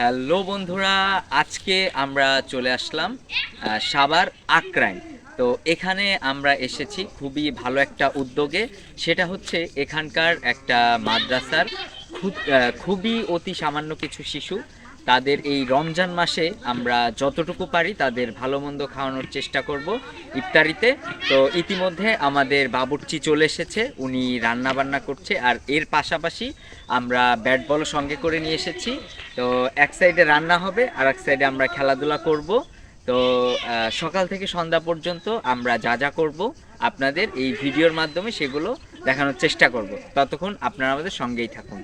Hello বন্ধুরা, আজকে আমরা চলে আসলাম সাবার আক্রাইন। তো এখানে আমরা এসেছি খুবই ভালো একটা উদ্যোগে, সেটা হচ্ছে এখানকার একটা মাদ্রাসার খুব- খুবই অতি সামান্য কিছু শিশু। তাদের এই রমজান মাসে আমরা যতটুকু পারি তাদের ভালো মন্দ খাওয়ানোর চেষ্টা করব ইফতারিতে। তো ইতিমধ্যে আমাদের বাবুর্চি চলে এসেছে, উনি রান্না বান্না করছে, আর এর পাশাপাশি আমরা ব্যাট বলও সঙ্গে করে নিয়ে এসেছি। তো এক সাইডে রান্না হবে, আর এক সাইডে আমরা খেলাধুলা করব। তো সকাল থেকে সন্ধ্যা পর্যন্ত আমরা যা যা করব, আপনাদের এই ভিডিওর মাধ্যমে সেগুলো দেখানোর চেষ্টা করব। ততক্ষণ আপনারা আমাদের সঙ্গেই থাকুন।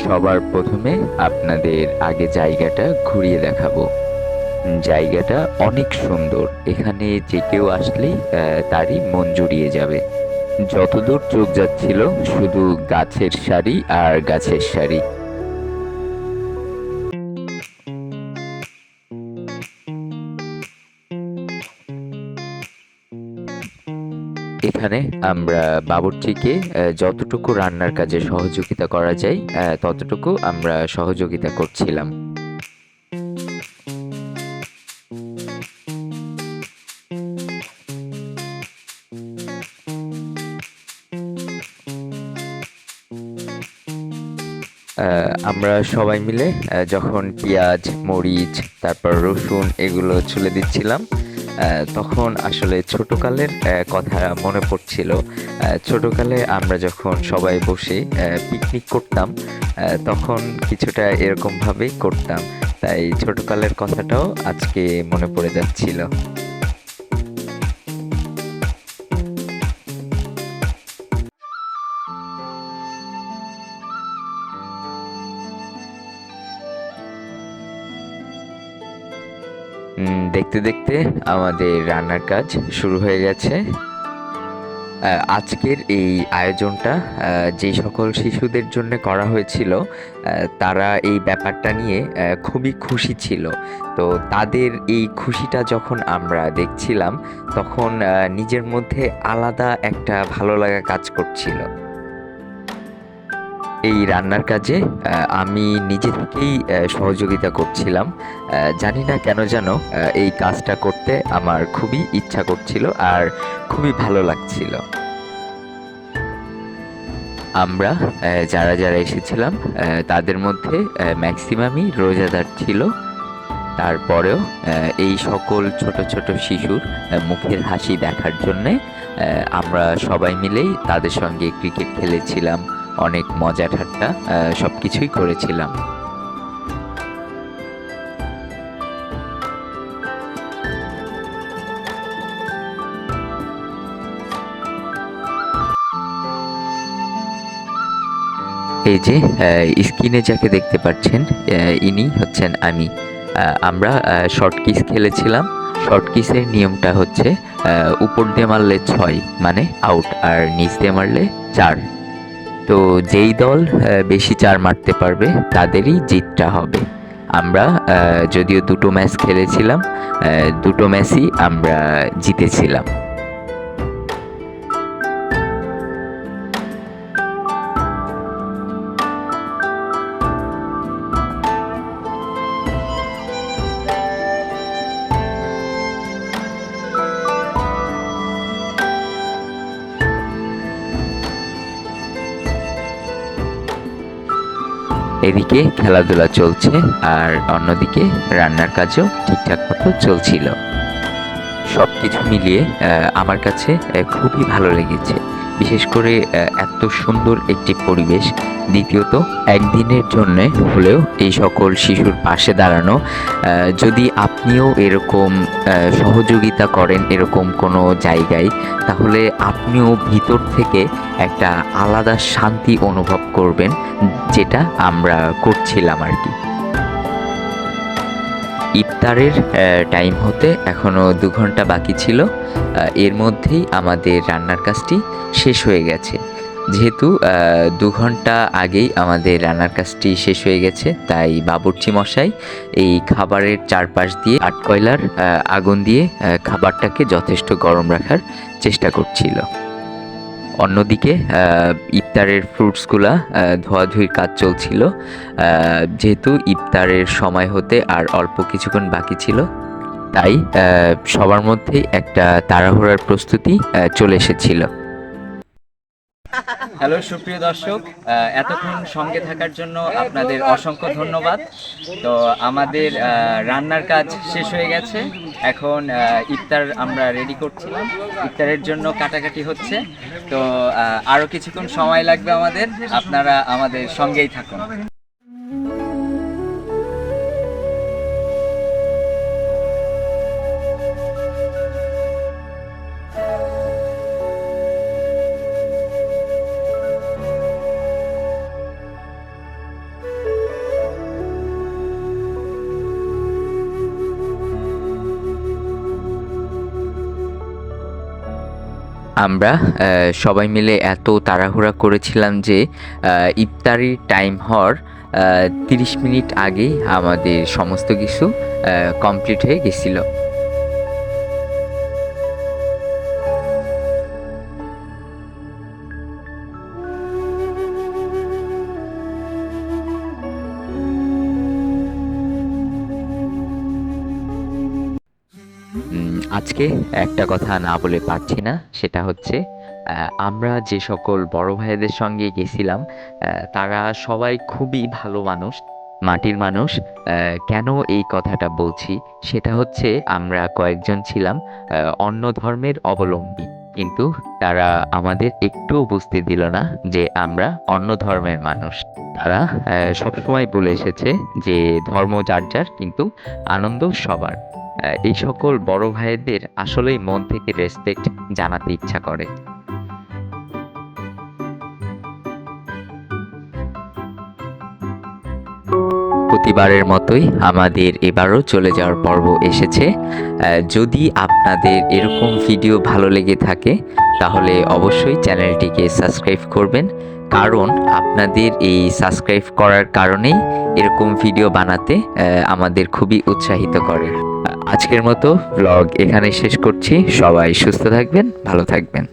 সবার প্রথমে আপনাদের আগে জায়গাটা ঘুরিয়ে দেখাবো। জায়গাটা অনেক সুন্দর। এখানে যে কেউ আসলেই তারই মন জুড়িয়ে যাবে। যতদূর চোখ যাচ্ছিল, শুধু গাছের সারি আর গাছের সারি। এখানে আমরা বাবুর্চিকে যতটুকু রান্নার কাজে সহযোগিতা করা যায় ততটুকু আমরা সহযোগিতা করছিলাম। আমরা সবাই মিলে যখন পেঁয়াজ, মরিচ, তারপর রসুন এগুলো ছুলে দিচ্ছিলাম তখন আসলে ছোটকালের কথা মনে পড়ছিল। ছোটকালে আমরা যখন সবাই বসে পিকনিক করতাম তখন কিছুটা এরকমভাবেই করতাম। তাই ছোটকালের কথাটাও আজকে মনে পড়ে যাচ্ছিল। দেখতে দেখতে আমাদের রান্নার কাজ শুরু হয়ে গেছে। আজকের এই আয়োজনটা যে সকল শিশুদের জন্য করা হয়েছিল তারা এই ব্যাপারটা নিয়ে খুবই খুশি ছিল। তো তাদের এই খুশিটা যখন আমরা দেখছিলাম, তখন নিজের মধ্যে আলাদা একটা ভালো লাগা কাজ করছিল। এই রান্নার কাজে আমি নিজে থেকেই সহযোগিতা করছিলাম। জানি না কেন যেন এই কাজটা করতে আমার খুবই ইচ্ছা করছিল আর খুবই ভালো লাগছিল। আমরা যারা যারা এসেছিলাম তাদের মধ্যে ম্যাক্সিমামই রোজাদার ছিল। তারপরেও এই সকল ছোট ছোট শিশুর মুখের হাসি দেখার জন্যে আমরা সবাই মিলেই তাদের সঙ্গে ক্রিকেট খেলেছিলাম। অনেক মজা ঠাট্টা সব কিছুই করেছিলাম। এই যে স্ক্রিনে যাকে দেখতে পাচ্ছেন ইনি হচ্ছেন আমি। আমরা শর্ট কিস খেলেছিলাম। শর্ট কিসের নিয়মটা হচ্ছে উপর দিয়ে মারলে ছয় মানে আউট, আর নিচ দিয়ে মারলে চার। তো যেই দল বেশি চার মারতে পারবে, তাদেরই জিতটা হবে। আমরা যদিও দুটো ম্যাচ খেলেছিলাম দুটো ম্যাচই আমরা জিতেছিলাম। এদিকে খেলাধুলা চলছে আর অন্যদিকে রান্নার কাজও ঠিকঠাক মতো চলছিল। সব কিছু মিলিয়ে আমার কাছে খুবই ভালো লেগেছে। বিশেষ করে এত সুন্দর একটি পরিবেশ। দ্বিতীয়ত, একদিনের জন্য হলেও এই সকল শিশুর পাশে দাঁড়ানো। যদি আপনিও এরকম সহযোগিতা করেন এরকম কোনো জায়গায়, তাহলে আপনিও ভিতর থেকে একটা আলাদা শান্তি অনুভব করবেন, যেটা আমরা করছিলাম আর কি। ইফতারের টাইম হতে এখনও দু ঘণ্টা বাকি ছিল। এর মধ্যেই আমাদের রান্নার কাজটি শেষ হয়ে গেছে। যেহেতু দু ঘণ্টা আগেই আমাদের রান্নার কাজটি শেষ হয়ে গেছে, তাই বাবুর্চি মশাই এই খাবারের চারপাশ দিয়ে আটকয়লার আগুন দিয়ে খাবারটাকে যথেষ্ট গরম রাখার চেষ্টা করছিল। অন্যদিকে ইফতারের ফ্রুটসগুলা ধোয়াধুয়ির কাজ চলছিল। যেহেতু ইফতারের সময় হতে আর অল্প কিছুক্ষণ বাকি ছিল, তাই সবার মধ্যেই একটা তাড়াহুড়ার প্রস্তুতি চলে এসেছিল। হ্যালো, সুপ্রিয় দর্শক এতক্ষণ সঙ্গে থাকার জন্য আপনাদের অসংখ্য ধন্যবাদ। তো আমাদের রান্নার কাজ শেষ হয়ে গেছে। এখন ইফতার আমরা রেডি করছিলাম। ইফতারের জন্য কাটাকাটি হচ্ছে। তো আরও কিছুক্ষণ সময় লাগবে আমাদের। আপনারা আমাদের সঙ্গেই থাকুন। আমরা সবাই মিলে এত তাড়াহুড়া করেছিলাম যে ইফতারির টাইম হওয়ার তিরিশ মিনিট আগেই আমাদের সমস্ত কিছু কমপ্লিট হয়ে গেছিল। আজকে একটা কথা না বলে পারছি না, সেটা হচ্ছে আমরা যে সকল বড় ভাইদের সঙ্গে গেছিলাম তারা সবাই খুবই ভালো মানুষ, মাটির মানুষ। কেন এই কথাটা বলছি? সেটা হচ্ছে, আমরা কয়েকজন ছিলাম অন্য ধর্মের অবলম্বী। কিন্তু তারা আমাদের একটুও বুঝতে দিল না যে আমরা অন্য ধর্মের মানুষ। তারা সবসময় বলে এসেছে যে ধর্ম যার যার, কিন্তু আনন্দ সবার। এই সকল বড় ভাইদের আসলেই মন থেকে রেসপেক্ট জানাতে ইচ্ছা করে। প্রতিবারের মতোই আমাদের এবারও চলে যাওয়ার পর্ব এসেছে। যদি আপনাদের এরকম ভিডিও ভালো লেগে থাকে, তাহলে অবশ্যই চ্যানেলটিকে সাবস্ক্রাইব করবেন কারণ আপনাদের এই সাবস্ক্রাইব করার কারণেই এরকম ভিডিও বানাতে আমাদের খুবই উৎসাহিত করে। আজকের মতো ব্লগ এখানে শেষ করছি। সবাই সুস্থ থাকবেন, ভালো থাকবেন।